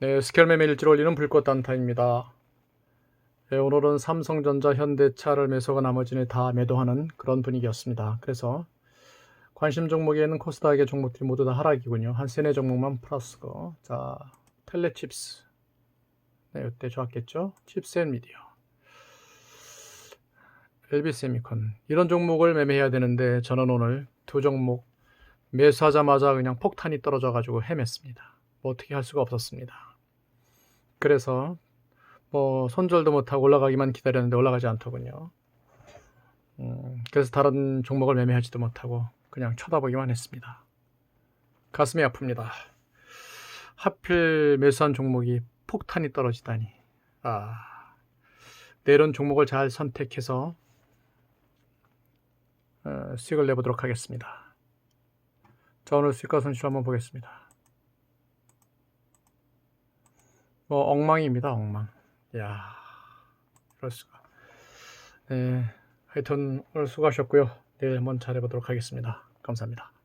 네, 스켈매매 일지를 올리는 불꽃 단타입니다. 네, 오늘은 삼성전자, 현대차를 매수하고 나머지는 다 매도하는 그런 분위기였습니다. 그래서 관심 종목에는 코스닥의 종목들이 모두 다 하락이군요. 한 세네 종목만 플러스고. 자, 텔레칩스. 네, 이때 좋았겠죠? 칩스 앤 미디어. LB세미콘. 이런 종목을 매매해야 되는데 저는 오늘 두 종목 매수하자마자 그냥 폭탄이 떨어져가지고 헤맸습니다. 뭐 어떻게 할 수가 없었습니다. 그래서 뭐 손절도 못하고 올라가기만 기다렸는데 올라가지 않더군요. 음, 그래서 다른 종목을 매매하지도 못하고 그냥 쳐다보기만 했습니다. 가슴이 아픕니다. 하필 매수한 종목이 폭탄이 떨어지다니. 아, 내일은 종목을 잘 선택해서 어, 수익을 내보도록 하겠습니다. 자, 오늘 수익과 손실 한번 보겠습니다. 뭐 엉망입니다, 엉망. 야, 이럴 수가. 네, 하여튼 오늘 수고하셨고요. 내일 한번 잘해보도록 하겠습니다. 감사합니다.